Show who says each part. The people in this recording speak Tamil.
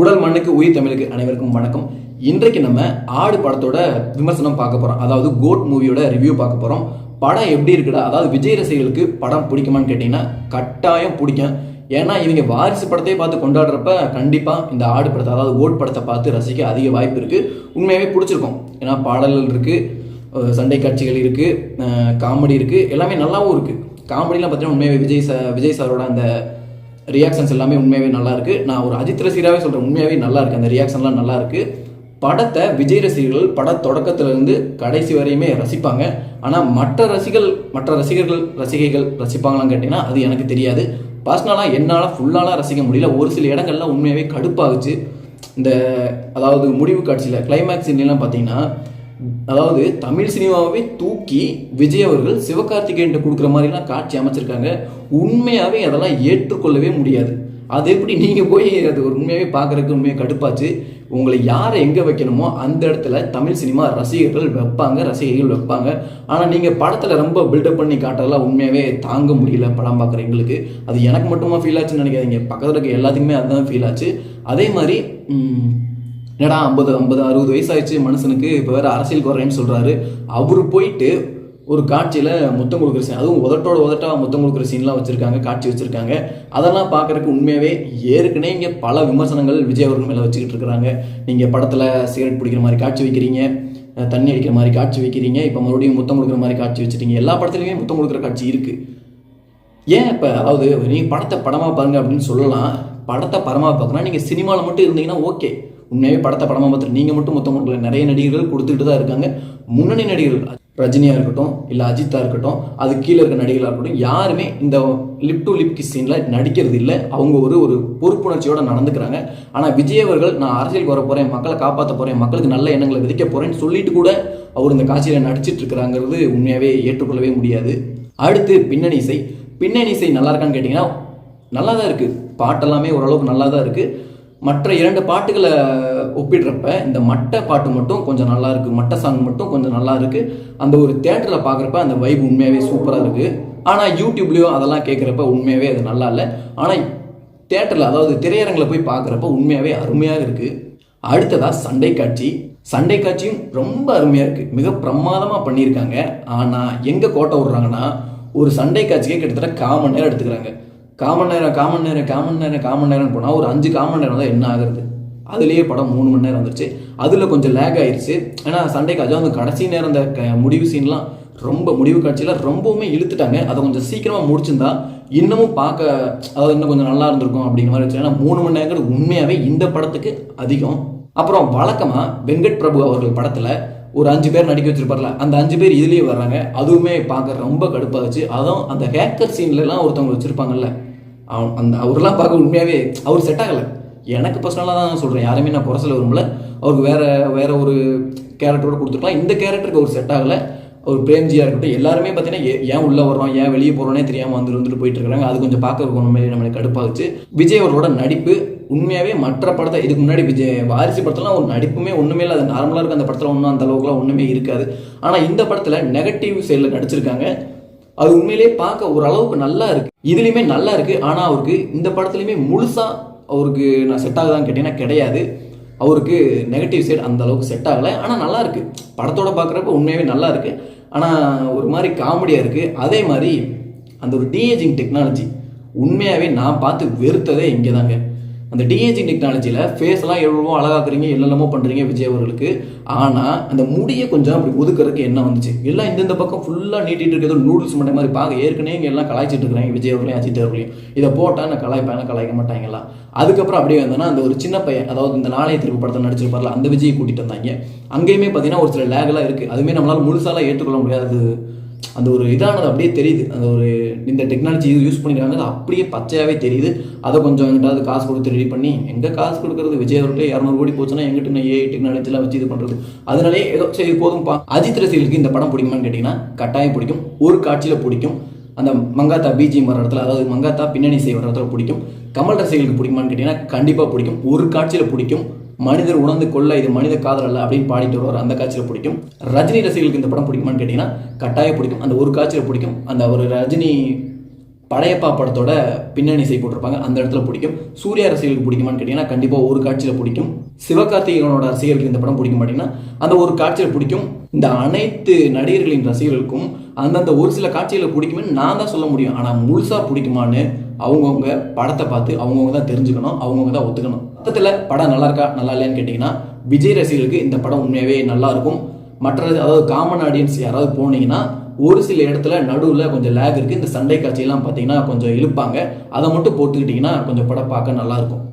Speaker 1: உடல் மண்ணுக்கு உயிர் தமிழுக்கு அனைவருக்கும் வணக்கம். இன்றைக்கு நம்ம ஆடு படத்தோட விமர்சனம் பார்க்க போறோம். அதாவது கோட் மூவியோட ரிவ்யூ பார்க்க போறோம். படம் எப்படி இருக்குடா? அதாவது விஜய் ரசிகர்களுக்கு படம் பிடிக்குமான்னு கேட்டிங்கன்னா கட்டாயம் பிடிக்கும். ஏன்னா இவங்க வாரிசு படத்தையே பார்த்து கொண்டாடுறப்ப கண்டிப்பாக இந்த ஆடு படத்தை அதாவது ஓட் படத்தை பார்த்து ரசிக்க அதிக வாய்ப்பு இருக்குது உண்மையாகவே பிடிச்சிருக்கும். ஏன்னா பாடல்கள் இருக்குது சண்டை காட்சிகள் இருக்குது காமெடி இருக்குது எல்லாமே நல்லாவும் இருக்குது காமெடிலாம் பார்த்தீங்கன்னா உண்மையாகவே விஜய் சா விஜய் சாரோட அந்த ரியாக்ஷன்ஸ் எல்லாமே உண்மையாகவே நல்லா இருக்கு. நான் ஒரு அஜித் ரசிகராகவே சொல்கிறேன் உண்மையாகவே நல்லா இருக்கு. அந்த ரியாக்ஷன்லாம் நல்லா இருக்கு. படத்தை விஜய் ரசிகர்கள் பட தொடக்கத்திலிருந்து கடைசி வரையுமே ரசிப்பாங்க. ஆனால் மற்ற ரசிகள் மற்ற ரசிகர்கள் ரசிகைகள் ரசிப்பாங்களான்னு கேட்டிங்கன்னா அது எனக்கு தெரியாது. பர்சனலாக என்னால் ஃபுல்லாலாம் ரசிக்க முடியல. ஒரு சில இடங்கள்லாம் உண்மையாகவே கடுப்பாகுச்சு. இந்த அதாவது முடிவு காட்சியில் கிளைமேக்ஸ் எல்லாம் பார்த்தீங்கன்னா அதாவது தமிழ் சினிமாவை தூக்கி விஜய் அவர்கள் சிவகார்த்திகேயன் கொடுக்குற மாதிரிலாம் காட்சி அமைச்சிருக்காங்க. உண்மையாகவே அதெல்லாம் ஏற்றுக்கொள்ளவே முடியாது. அது எப்படி நீங்கள் போய் அது ஒரு உண்மையாகவே பார்க்குறதுக்கு உண்மையாக கடுப்பாச்சு? உங்களை யாரை எங்கே வைக்கணுமோ அந்த இடத்துல தமிழ் சினிமா ரசிகர்கள் வைப்பாங்க ரசிகைகள் வைப்பாங்க. ஆனால் நீங்கள் படத்தில் ரொம்ப பில்டப் பண்ணி காட்டுறதெல்லாம் உண்மையாகவே தாங்க முடியல படம் பார்க்குற எங்களுக்கு. அது எனக்கு மட்டுமா ஃபீல் ஆச்சுன்னு நினைக்காதீங்க. பக்கத்தில் இருக்க எல்லாத்துக்குமே அதுதான் ஃபீல் ஆச்சு. அதே மாதிரி என்னடா ஐம்பது ஐம்பது அறுபது வயசாயிடுச்சு மனுஷனுக்கு இப்போ வேறு அரசியலுக்கு வரேன்னு சொல்கிறாரு அவர் போயிட்டு ஒரு காட்சியில் முத்தம் கொடுக்குற சீன் அதுவும் உதட்டோட உதட்டா முத்தம் கொடுக்குற சீன்லாம் வச்சுருக்காங்க காட்சி வச்சுருக்காங்க. அதெல்லாம் பார்க்குறக்கு உண்மையாகவே ஏற்கனவே இங்கே பல விமர்சனங்கள் விஜய் அவர்கள் மேலே வச்சுக்கிட்டு இருக்கிறாங்க. நீங்கள் படத்தில் சிகரெட் பிடிக்கிற மாதிரி காட்சி வைக்கிறீங்க தண்ணி அடிக்கிற மாதிரி காட்சி வைக்கிறீங்க இப்போ மறுபடியும் முத்தம் கொடுக்குற மாதிரி காட்சி வச்சுட்டீங்க. எல்லா படத்துலையுமே முத்தம் கொடுக்குற காட்சி இருக்குது ஏன் இப்போ அதாவது நீங்கள் படத்தை படமாக பாருங்கள் அப்படின்னு சொல்லலாம். படத்தை படமாக பார்க்கணும் நீங்கள் சினிமாவில் மட்டும் இருந்தீங்கன்னா ஓகே. உண்மையாகவே படத்தை படமாக பார்த்துட்டு நீங்கள் மட்டும் மொத்தம் கொடுக்கல நிறைய நடிகர்கள் கொடுத்துட்டு தான் இருக்காங்க. முன்னணி நடிகர்கள் ரஜினியாக இருக்கட்டும் இல்லை அஜித்தாக இருக்கட்டும் அது கீழே இருக்க நடிகர்களாக இருக்கட்டும் யாருமே இந்த லிப் டு லிப் கிஸ் சீனில் நடிக்கிறது இல்லை. அவங்க ஒரு ஒரு பொறுப்புணர்ச்சியோடு நடந்துக்கிறாங்க. ஆனால் விஜய் அவர்கள் நான் அரசியலுக்கு வர போகிறேன் மக்களை காப்பாற்ற போகிறேன் மக்களுக்கு நல்ல எண்ணங்களை விதைக்க போகிறேன்னு சொல்லிட்டு கூட அவர் இந்த காட்சியில் நடிச்சிட்டு இருக்கிறாங்கிறது உண்மையாகவே ஏற்றுக்கொள்ளவே முடியாது. அடுத்து பின்னணி இசை. பின்னணி இசை நல்லா இருக்கான்னு கேட்டிங்கன்னா நல்லா தான் இருக்குது பாட்டெல்லாமே ஓரளவுக்கு நல்லா தான் இருக்குது மற்ற இரண்டு பாட்டுகளை ஒப்பிடுறப்ப இந்த மட்டை பாட்டு மட்டும் கொஞ்சம் நல்லா இருக்கு மட்டை சாங் மட்டும் கொஞ்சம் நல்லா இருக்கு. அந்த ஒரு தேட்டரில் பார்க்குறப்ப அந்த வைப் உண்மையாகவே சூப்பராக இருக்கு. ஆனால் யூடியூப்லேயும் அதெல்லாம் கேட்குறப்ப உண்மையாகவே அது நல்லா இல்லை. ஆனால் தேட்டரில் அதாவது திரையரங்கில் போய் பார்க்குறப்ப உண்மையாகவே அருமையாக இருக்குது அடுத்ததா சண்டை காட்சி. சண்டை காட்சியும் ரொம்ப அருமையாக இருக்குது மிக பிரமாதமாக பண்ணியிருக்காங்க. ஆனால் எங்கே கோட்டை விடுறாங்கன்னா ஒரு சண்டை காட்சிக்கே கிட்டத்தட்ட காமன் நேரம் எடுத்துக்கிறாங்க. காமன் நேரம் காமன் நேரம் காமன் நேரம் காமன் நேரம் போனால் ஒரு அஞ்சு காமன் நேரம் தான் என்ன ஆகுறது? அதுலேயே படம் மூணு மணி நேரம் வந்துருச்சு. அதில் கொஞ்சம் லேக் ஆயிடுச்சு ஏன்னா சண்டைக்கு அதுவும் அந்த கடைசி நேரம் அந்த க- முடிவு சீன்லாம் ரொம்ப முடிவு காட்சியில் ரொம்பவுமே இழுத்துட்டாங்க. அதை கொஞ்சம் சீக்கிரமாக முடிச்சிருந்தா இன்னமும் பார்க்க அதாவது இன்னும் கொஞ்சம் நல்லா இருந்திருக்கும் அப்படிங்கிற மாதிரி வச்சு ஏன்னா மூணு மணி நேரம் உண்மையாகவே இந்த படத்துக்கு அதிகம். அப்புறம் வழக்கமாக வெங்கட் பிரபு அவர்கள் படத்தில் ஒரு அஞ்சு பேர் நடிக்க வச்சிருப்பார்ல அந்த அஞ்சு பேர் இதுலேயே வர்றாங்க. அதுவுமே பார்க்க ரொம்ப கடுப்பாச்சு அதுவும் அந்த ஹேக்கர் சீன்லலாம் ஒருத்தவங்க வச்சுருப்பாங்கல்ல. அவன் அந்த அவரெல்லாம் பார்க்க உண்மையாகவே அவர் செட் ஆகலை. எனக்கு பர்சனலாக தான் சொல்கிறேன் யாருமே நான் குறை சொல்ல விரும்பல. அவருக்கு வேற வேற ஒரு கேரக்டரோட கொடுத்துருக்கலாம். இந்த கேரக்டருக்கு அவர் செட் ஆகலை. ஒரு பிரேம்ஜியாக இருக்கட்டும் எல்லாருமே பார்த்தீங்கன்னா ஏ- ஏன் உள்ளே வரோம் ஏன் வெளியே போகிறோன்னே தெரியாமல் வந்து வந்துட்டு போயிட்டு இருக்காங்க. அது கொஞ்சம் பார்க்க உண்மையிலே நம்மளுக்கு கடுப்பாகுச்சு. விஜய் அவரோட நடிப்பு உண்மையாகவே மற்ற படத்தை இதுக்கு முன்னாடி விஜய் வாரிசு படத்துலாம் ஒரு நடிப்புமே ஒன்றுமே இல்லை. அது நார்மலாக இருக்கும் அந்த படத்தில் ஒன்றும் அந்த அளவுக்குலாம் ஒன்றுமே இருக்காது. ஆனால் இந்த படத்தில் நெகட்டிவ் சைடில் நடிச்சிருக்காங்க. அது உண்மையிலேயே பார்க்க ஓரளவுக்கு நல்லா இருக்கு. இதுலேயுமே நல்லா இருக்கு. ஆனால் அவருக்கு இந்த படத்துலையுமே முழுசா அவருக்கு நான் செட் ஆகுதான்னு கேட்டீங்கன்னா கிடையாது. அவருக்கு நெகட்டிவ் சைடு அந்த அளவுக்கு செட் ஆகலை. ஆனால் நல்லா இருக்கு. படத்தோட பார்க்குறப்ப உண்மையாகவே நல்லா இருக்கு. ஆனால் ஒரு மாதிரி காமெடியாக இருக்கு. அதே மாதிரி அந்த ஒரு டிஏஜிங் டெக்னாலஜி உண்மையாகவே நான் பார்த்து வெறுத்ததே இங்கே தாங்க அந்த டிஏஜிங் டெக்னாலஜியில் ஃபேஸ்லாம் எவ்வளவோ அழகாக்குறீங்க என்னெல்லாமோ பண்ணுறீங்க விஜய் அவர்களுக்கு. ஆனால் அந்த முடியை கொஞ்சம் அப்படி ஒதுக்குறதுக்கு என்ன வந்துச்சு? எல்லாம் இந்தந்த பக்கம் ஃபுல்லாக நீட்டிட்டு இருக்கிறது நூடுல்ஸ் மட்டும் மாதிரி. பார்க்க ஏற்கனவே இங்கே எல்லாம் கலாய்ச்சிட்டு இருக்கிறாங்க விஜய் அவர்களையும் அஜித் அவர்களையும். இதை போட்டால் நான் கலாய்ப்பேன் கலாய்க்க மாட்டாங்களா? அதுக்கப்புறம் அப்படியே வந்தோன்னா அந்த ஒரு சின்ன பையன் அதாவது இந்த நாளைய திருப்பு படத்தில் நடிச்சிருப்பார்ல அந்த விஜயை கூட்டிட்டு வந்தாங்க. அங்கேயுமே பார்த்தீங்கன்னா ஒரு சில லேகெல்லாம் இருக்குது அதுவுமே நம்மளால் முழுசாலாம் ஏற்றுக்கொள்ள முடியாது அந்த ஒரு இதானது அப்படியே தெரியுது. அந்த ஒரு இந்த டெக்னாலஜி யூஸ் பண்ணிக்கிறாங்க அப்படியே பச்சையாகவே தெரியுது. அதை கொஞ்சம் எங்கிட்டாவது காசு கொடுத்து ரெடி பண்ணி எங்கே காசு கொடுக்குறது? விஜய் அவர்கிட்ட இரநூறு கோடி போச்சுன்னா எங்கிட்ட நான் ஏஐ டெக்னாலஜிலாம் வச்சு இது பண்ணுறது அதனாலே ஏதோ சரி போதும்ப்பா. அஜித் ரசிகளுக்கு இந்த படம் பிடிக்குமான்னு கேட்டிங்கன்னா கட்டாயம் பிடிக்கும். ஒரு காட்சியில் பிடிக்கும். அந்த மங்காத்தா பிஜிஎம் வர இடத்துல அதாவது மங்காத்தா பின்னணி செய்ய வர இடத்துல பிடிக்கும். கமல் ரசிகளுக்கு பிடிக்குமான்னு கேட்டிங்கன்னா கண்டிப்பாக பிடிக்கும். ஒரு காட்சியில் பிடிக்கும். மனிதர் உணர்ந்து கொள்ள இது மனித காதல் அல்ல அப்படின்னு பாடிட்டு வருவார். அந்த காட்சியில் பிடிக்கும். ரஜினி ரசிகர்களுக்கு இந்த படம் பிடிக்குமான்னு கேட்டிங்கன்னா கட்டாயம் பிடிக்கும். அந்த ஒரு காட்சியில் பிடிக்கும். அந்த ஒரு ரஜினி படையப்பா படத்தோட பின்னணி இசை போட்டிருப்பாங்க. அந்த இடத்துல பிடிக்கும். சூர்யா ரசிகர்களுக்கு பிடிக்குமான்னு கேட்டிங்கன்னா கண்டிப்பாக ஒரு காட்சியில் பிடிக்கும். சிவகார்த்திகேயனோட ரசிகர்களுக்கு இந்த படம் பிடிக்க மாட்டீங்கன்னா அந்த ஒரு காட்சியில் பிடிக்கும். இந்த அனைத்து நடிகர்களின் ரசிகர்களுக்கும் அந்தந்த ஒரு சில காட்சிகளை பிடிக்குமே நான் தான் சொல்ல முடியும். ஆனால் முழுசாக பிடிக்குமான்னு அவங்கவுங்க படத்தை பார்த்து அவங்கவுங்க தான் தெரிஞ்சுக்கணும். அவங்கவுங்க தான் ஒத்துக்கணும். மொத்தத்தில் படம் நல்லா இருக்கா நல்லா இல்லையான்னு கேட்டிங்கன்னா விஜய் ரசிகர்களுக்கு இந்த படம் உண்மையாகவே நல்லா இருக்கும் மற்ற அதாவது காமன் ஆடியன்ஸ் யாராவது போனீங்கன்னா ஒரு சில இடத்துல நடுவில் கொஞ்சம் லேக் இருக்குது இந்த சண்டை காட்சியெல்லாம் பார்த்தீங்கன்னா கொஞ்சம் இழுப்பாங்க. அதை மட்டும் போட்டுக்கிட்டிங்கன்னா கொஞ்சம் படம் பார்க்க நல்லாயிருக்கும்